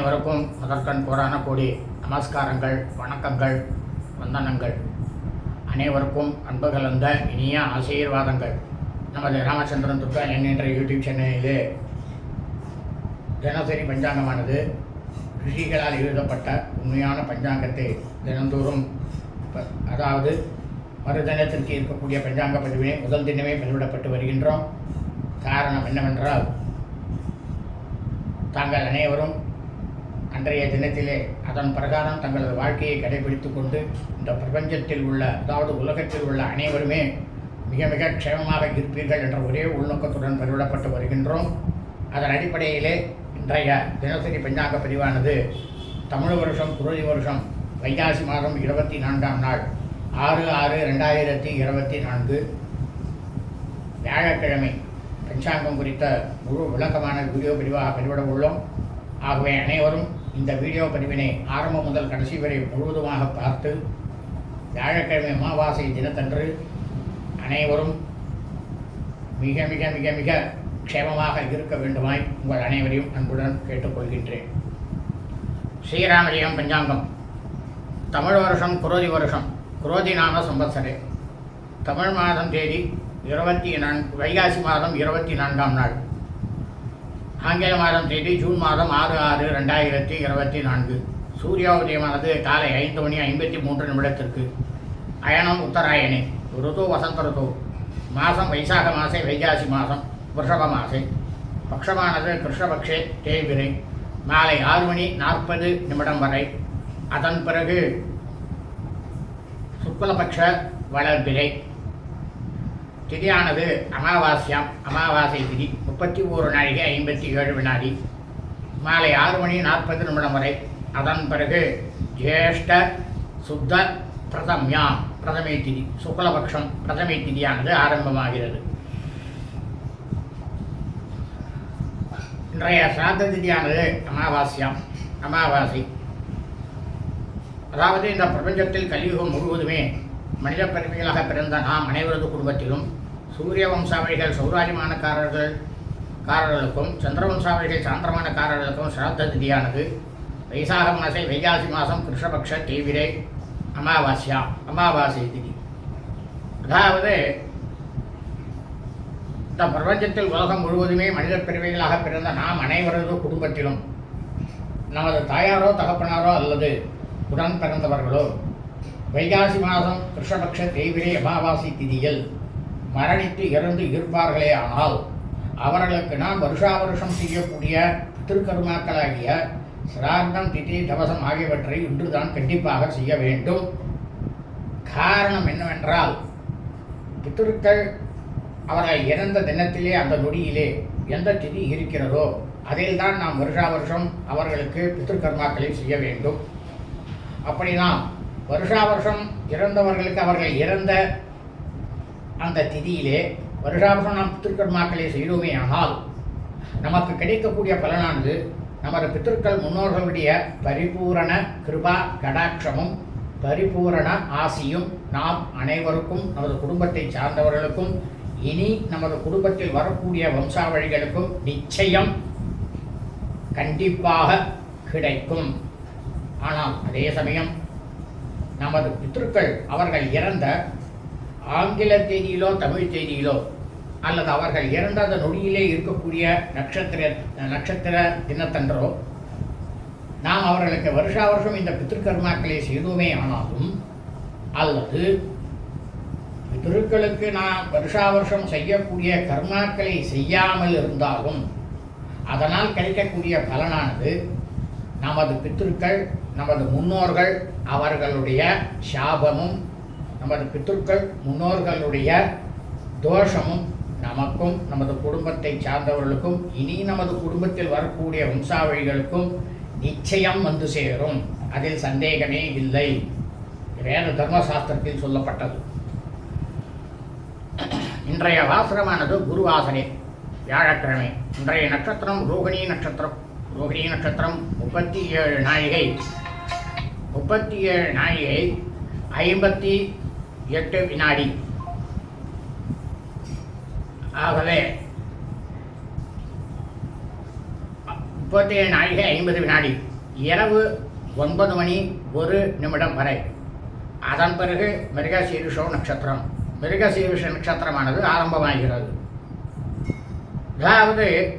அனைவருக்கும் முதற்கண் கோடான கோடி நமஸ்காரங்கள் வணக்கங்கள் வந்தனங்கள். அனைவருக்கும் அன்பு கலந்த இனிய ஆசீர்வாதங்கள். நமது ராமச்சந்திரன் துர்கா என்கின்ற யூடியூப் சேனலிலே தினசரி பஞ்சாங்கமானது ரிஷிகளால் எழுதப்பட்ட உண்மையான பஞ்சாங்கத்தை தினந்தோறும் அதாவது மறுதினத்திற்கு இருக்கக்கூடிய பஞ்சாங்க பதிவே முதல் தினமே பதிவிடப்பட்டு வருகின்றோம். காரணம் என்னவென்றால் தாங்கள் அனைவரும் அன்றைய தினத்திலே அதன் பிரகாரம் தங்களது வாழ்க்கையை கடைபிடித்து கொண்டு இந்த பிரபஞ்சத்தில் உள்ள அதாவது உலகத்தில் உள்ள அனைவருமே மிக மிக க்ஷேமமாக இருப்பீர்கள் என்ற ஒரே உள்நோக்கத்துடன் பதிவிடப்பட்டு வருகின்றோம். அதன் அடிப்படையிலே இன்றைய தினசரி பஞ்சாங்க பதிவானது தமிழ் வருஷம் குருதி வருஷம் வைகாசி மாதம் இருபத்தி நான்காம் நாள் ஆறு ஆறு ரெண்டாயிரத்தி இருபத்தி நான்கு. வியாழக்கிழமை பஞ்சாங்கம் குறித்த முழு விளக்கமான வீடியோ பதிவாக பதிவிட உள்ளோம். ஆகவே அனைவரும் இந்த வீடியோ பதிவினை ஆரம்பம் முதல் கடைசி வரை முழுவதுமாக பார்த்து வியாழக்கிழமை அமாவாசை தினத்தன்று அனைவரும் மிக மிக மிக மிக க்ஷேமமாக இருக்க வேண்டுமாய் உங்கள் அனைவரையும் அன்புடன் கேட்டுக்கொள்கின்றேன். ஸ்ரீராமஜெயம் பஞ்சாங்கம். தமிழ் வருஷம் குரோதி வருஷம் குரோதி நாம சம்பத்சரே. தமிழ் மாதம் தேதி இருபத்தி நான்கு வைகாசி மாதம் இருபத்தி நான்காம் நாள். ஆங்கில மாதம் தேதி ஜூன் மாதம் ஆறு ஆறு ரெண்டாயிரத்தி இருபத்தி நான்கு. சூரிய உதயமானது காலை ஐந்து மணி ஐம்பத்தி மூன்று நிமிடத்திற்கு. அயனம் உத்தராயணே ருது வசந்த ருது. மாதம் வைசாக மாசே வைகாசி மாதம் விஷப மாசே. பக்ஷமானது கிருஷ்ணபக்ஷே தேய்பிரை. மாலை ஆறு மணி நாற்பது நிமிடம் வரை. அதன் பிறகு சுக்லபக்ஷ வளர்பிலை திதியானது அமாவாசியம் அமாவாசை திதி முப்பத்தி ஓரு நாழிகை ஐம்பத்தி ஏழு வினாடி. மாலை ஆறு மணி நாற்பது நிமிடம் வரை. அதன் பிறகு ஜேஷ்ட சுத்த பிரதம்யாம் பிரதமை திதி சுக்லபக்ஷம் பிரதமை திதியானது ஆரம்பமாகிறது. இன்றைய சாத்த திதியானது அமாவாசியம் அமாவாசை. அதாவது இந்த பிரபஞ்சத்தில் கலியுகம் முழுவதுமே மனித பெருமைகளாக பிறந்த நாம் அனைவரது குடும்பத்திலும் சூரிய வம்சாவளிகள் சௌராஜமானக்காரர்கள் காரர்களுக்கும் சந்திரவம்சாவளிகள் சாந்திரமானக்காரர்களுக்கும் சிராத்த திதியானது. வைசாக மாசை வைகாசி மாதம் கிருஷ்ணபக்ஷ தீவிரை அமாவாஸ்யா அமாவாசை திதி. அதாவது இந்த பிரபஞ்சத்தில் உலகம் முழுவதுமே மனித பிறவிகளாக பிறந்த நாம் அனைவரது குடும்பத்திலும் நமது தாயாரோ தகப்பனாரோ அல்லது உடன் பிறந்தவர்களோ வைகாசி மாதம் கிருஷ்ணபக்ஷ தேய்பிரை அமாவாசை திதியில் மரணித்து இறந்து இருப்பார்களே ஆனால் அவர்களுக்கு நாம் வருஷா வருஷம் செய்யக்கூடிய திருக்கருமாக்களாகிய சிரார்த்தம் திதி தவசம் ஆகியவற்றை இன்றுதான் கண்டிப்பாக செய்ய வேண்டும். காரணம் என்னவென்றால் பித்திருக்கள் அவர்கள் இறந்த தினத்திலே அந்த நொடியிலே எந்த திதி இருக்கிறதோ அதில் தான் நாம் வருஷா வருஷம் அவர்களுக்கு பித்திருக்கர்மாக்களை செய்ய வேண்டும். அப்படி நாம் வருஷா வருஷம் இறந்தவர்களுக்கு அவர்கள் இறந்த அந்த திதியிலே வருஷா வருஷம் நாம் பித்திருக்கர்மாக்களை செய்தோமே ஆனால் நமக்கு கிடைக்கக்கூடிய பலனானது நமது பித்திருக்கள் முன்னோர்களுடைய பரிபூரண கிருபா கடாட்சமும் பரிபூரண ஆசியும் நாம் அனைவருக்கும் நமது குடும்பத்தை சார்ந்தவர்களுக்கும் இனி நமது குடும்பத்தில் வரக்கூடிய வம்சாவழிகளுக்கும் நிச்சயம் கண்டிப்பாக கிடைக்கும். ஆனால் அதே சமயம் நமது பித்ருக்கள் அவர்கள் இறந்த ஆங்கில தேதியிலோ தமிழ் தேதியிலோ அல்லது அவர்கள் இறந்த அந்த நொடியிலே இருக்கக்கூடிய நட்சத்திர நட்சத்திர தினத்தன்றோ நாம் அவர்களுக்கு வருஷா வருஷம் இந்த பித்திருக்கர்மாக்களை செய்தோமே ஆனாலும் அல்லது பித்திருக்களுக்கு நாம் வருஷா வருஷம் செய்யக்கூடிய கர்மாக்களை செய்யாமல் இருந்தாலும் அதனால் கிடைக்கக்கூடிய பலனானது நமது பித்திருக்கள் நமது முன்னோர்கள் அவர்களுடைய சாபமும் நமது பித்துக்கள் முன்னோர்களுடைய தோஷமும் நமக்கும் நமது குடும்பத்தை சார்ந்தவர்களுக்கும் இனி நமது குடும்பத்தில் வரக்கூடிய வம்சாவழிகளுக்கும் நிச்சயம் வந்து சேரும். அதில் சந்தேகமே இல்லை. வேத தர்மசாஸ்திரத்தில் சொல்லப்பட்டது. இன்றைய வாசனமானது குருவாசனை வியாழக்கிழமை. இன்றைய நட்சத்திரம் ரோகிணி நட்சத்திரம். ரோகிணி நட்சத்திரம் முப்பத்தி ஏழு நாழிகை. முப்பத்தி ஏழு நாழிகை ஐம்பத்தி எட்டு வினாடி. ஆகவே முப்பத்தி ஏழு நாழிகை ஐம்பது வினாடி. இரவு ஒன்பது மணி ஒரு நிமிடம் வரை. அதன் பிறகு மிருகசீரிஷோ நட்சத்திரம். மிருகசீரிஷ நட்சத்திரமானது ஆரம்பமாகிறது. அதாவது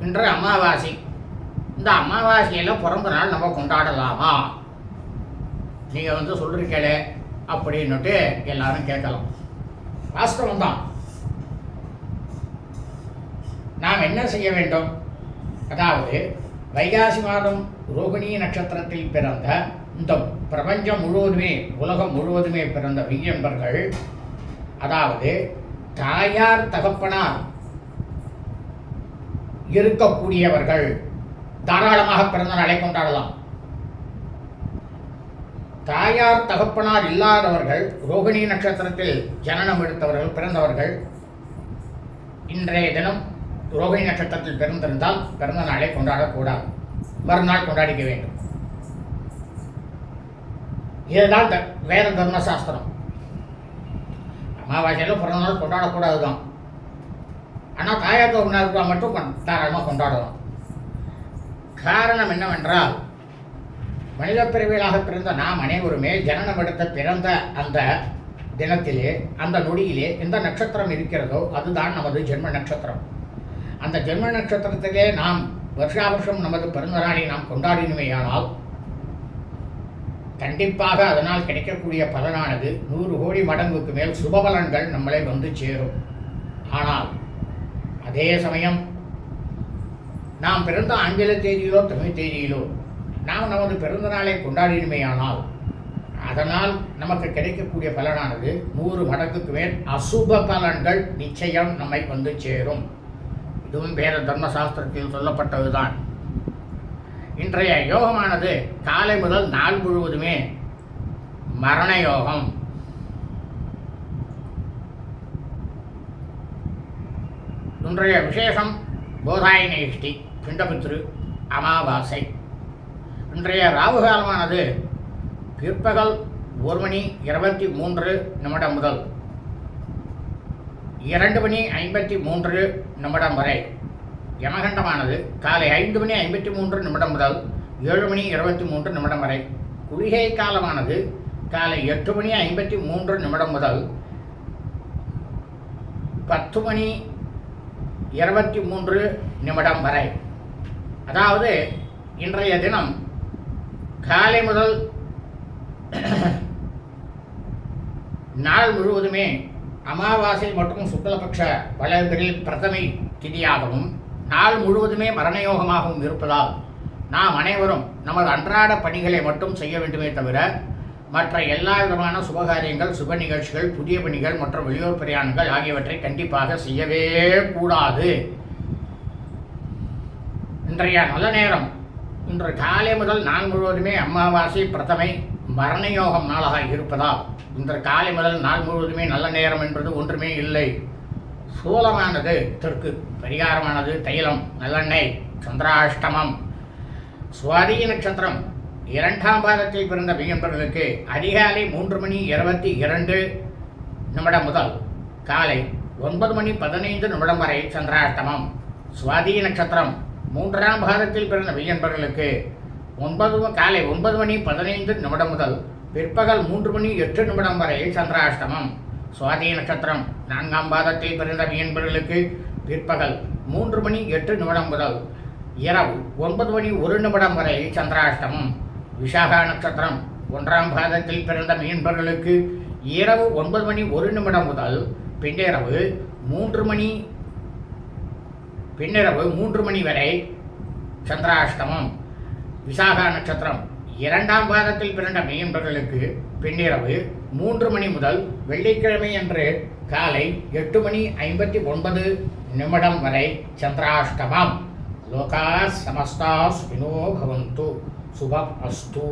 இன்று அமாவாசை. இந்த அமாவாசையில் பிறந்த நாள் நம்ம கொண்டாடலாமா? நீங்கள் வந்து சொல்லிருக்கே அப்படின்னுட்டு எல்லாரும் கேட்கலாம். வாஸ்தவம் தான். நாம் என்ன செய்ய வேண்டும்? அதாவது வைகாசி மாதம் ரோகிணி நட்சத்திரத்தில் பிறந்த இந்த பிரபஞ்சம் முழுவதுமே உலகம் முழுவதுமே பிறந்த விஞ்ஞம்பர்கள் அதாவது தாயார் தகப்பனார் இருக்கக்கூடியவர்கள் தாராளமாக பிறந்த நாளை கொண்டாடலாம். தாயார் தகப்பனார் இல்லாதவர்கள் ரோகிணி நட்சத்திரத்தில் ஜனனம் எடுத்தவர்கள் பிறந்தவர்கள் இன்றைய தினம் ரோகிணி நட்சத்திரத்தில் பிறந்திருந்தால் பிறந்த நாளை கொண்டாடக்கூடாது. மறுநாள் கொண்டாடிக்க வேண்டும். இதுதான் வேத தர்மசாஸ்திரம். அமாவாசையில் பிறந்த நாள் கொண்டாடக்கூடாது தான் ஆனால் தாயார் தகப்பனார் மட்டும் தாராளமாக கொண்டாடலாம். காரணம் என்னவென்றால் மனித பிறவிகளாக பிறந்த நாம் அனைவருமே ஜனனம் எடுத்த பிறந்த அந்த தினத்திலே அந்த நொடியிலே எந்த நட்சத்திரம் இருக்கிறதோ அதுதான் நமது ஜென்ம நட்சத்திரம். அந்த ஜென்ம நட்சத்திரத்திலே நாம் வருஷா வருஷம் நமது பிறந்தநாளை நாம் கொண்டாடினுமையானால் கண்டிப்பாக அதனால் கிடைக்கக்கூடிய பலனானது நூறு கோடி மடங்குக்கு மேல் சுபபலன்கள் நம்மளை வந்து சேரும். ஆனால் அதே சமயம் நாம் பிறந்த ஆங்கில தேதியிலோ தமிழ் தேதியிலோ நாம் நமது பிறந்த நாளை கொண்டாடினுமையானால் அதனால் நமக்கு கிடைக்கக்கூடிய பலனானது நூறு மடங்குக்கு மேல் அசுப பலன்கள் நிச்சயம் நம்மை வந்து சேரும். இதுவும் வேத தர்மசாஸ்திரத்தில் சொல்லப்பட்டதுதான். இன்றைய யோகமானது காலை முதல் நாள் முழுவதுமே மரண யோகம் இன்றைய விசேஷம் போதாயினேஷ்டி. இஷ்டி பிண்டபித்ரு அமாவாசை. இன்றைய ராகு காலமானது பிற்பகல் ஒரு மணி இருபத்தி மூன்று நிமிடம் முதல் இரண்டு மணி ஐம்பத்தி மூன்று நிமிடம் வரை. யமகண்டமானது காலை ஐந்து மணி ஐம்பத்தி மூன்று நிமிடம் முதல் ஏழு மணி இருபத்தி மூன்று நிமிடம் வரை. குளிகை காலமானது காலை எட்டு மணி ஐம்பத்தி மூன்று நிமிடம் முதல் பத்து மணி இருபத்தி மூன்று நிமிடம் வரை. அதாவது இன்றைய தினம் காலை முதல் நாள் முழுவதுமே அமாவாசை மற்றும் சுக்லபக்ஷ வளர்களில் பிரதமை திதியாகவும் நாள் முழுவதுமே மரணயோகமாகவும் இருப்பதால் நாம் அனைவரும் நமது அன்றாட பணிகளை மட்டும் செய்ய வேண்டுமே தவிர மற்ற எல்லா விதமான சுபகாரியங்கள் சுப நிகழ்ச்சிகள் புதிய பணிகள் மற்றும் வெளியூர் பிரயாணங்கள் ஆகியவற்றை கண்டிப்பாக செய்யவே கூடாது. இன்றைய நல்ல நேரம். இன்று காலை முதல் நான் முழுவதுமே அமாவாசை பிரதமை மரணயோகம் நாளாக இருப்பதால் இன்று காலை முதல் நாள் முழுவதுமே நல்ல நேரம் என்பது ஒன்றுமே இல்லை. சூலமானது தெற்கு பரிகாரமானது தைலம் நல்லெண்ணெய் சந்திராஷ்டமம் சுவாதி நட்சத்திரம் இரண்டாம் பாதத்தில் பிறந்த மெய்யன்பர்களுக்கு அதிகாலை மூன்று மணி இருபத்தி இரண்டு நிமிடம் முதல் காலை ஒன்பது மணி பதினைந்து நிமிடம் வரை சந்திராஷ்டமம். சுவாதி நட்சத்திரம் மூன்றாம் பாதத்தில் பிறந்த மெய்யன்பர்களுக்கு ஒன்பது காலை ஒன்பது மணி பதினைந்து நிமிடம் முதல் பிற்பகல் மூன்று மணி எட்டு நிமிடம் வரை சந்திராஷ்டமம். சுவாதி நட்சத்திரம். நான்காம் பாதத்தில் பிறந்த மெய்யன்பர்களுக்கு பிற்பகல் மூன்று மணி எட்டு நிமிடம் முதல் இரவு ஒன்பது மணி ஒரு நிமிடம் வரை சந்திராஷ்டமம். விசாகா நட்சத்திரம். ஒன்றாம் பாதத்தில் பிறந்த மீன்பர்களுக்கு இரவு ஒன்பது மணி ஒரு நிமிடம் முதல் பின்னிரவு மூன்று மணி பின்னிரவு மூன்று மணி வரை சந்திராஷ்டமம் விசாகா நட்சத்திரம். இரண்டாம் பாதத்தில் பிறந்த மெய்யன்பர்களுக்கு பின்னிரவு மூன்று மணி முதல் வெள்ளிக்கிழமை அன்று காலை எட்டு மணி ஐம்பத்தி ஒன்பது நிமிடம் வரை சந்திராஷ்டமம். லோகா சமஸ்தா சுகினோ பவந்து. சுபம் அஸ்து.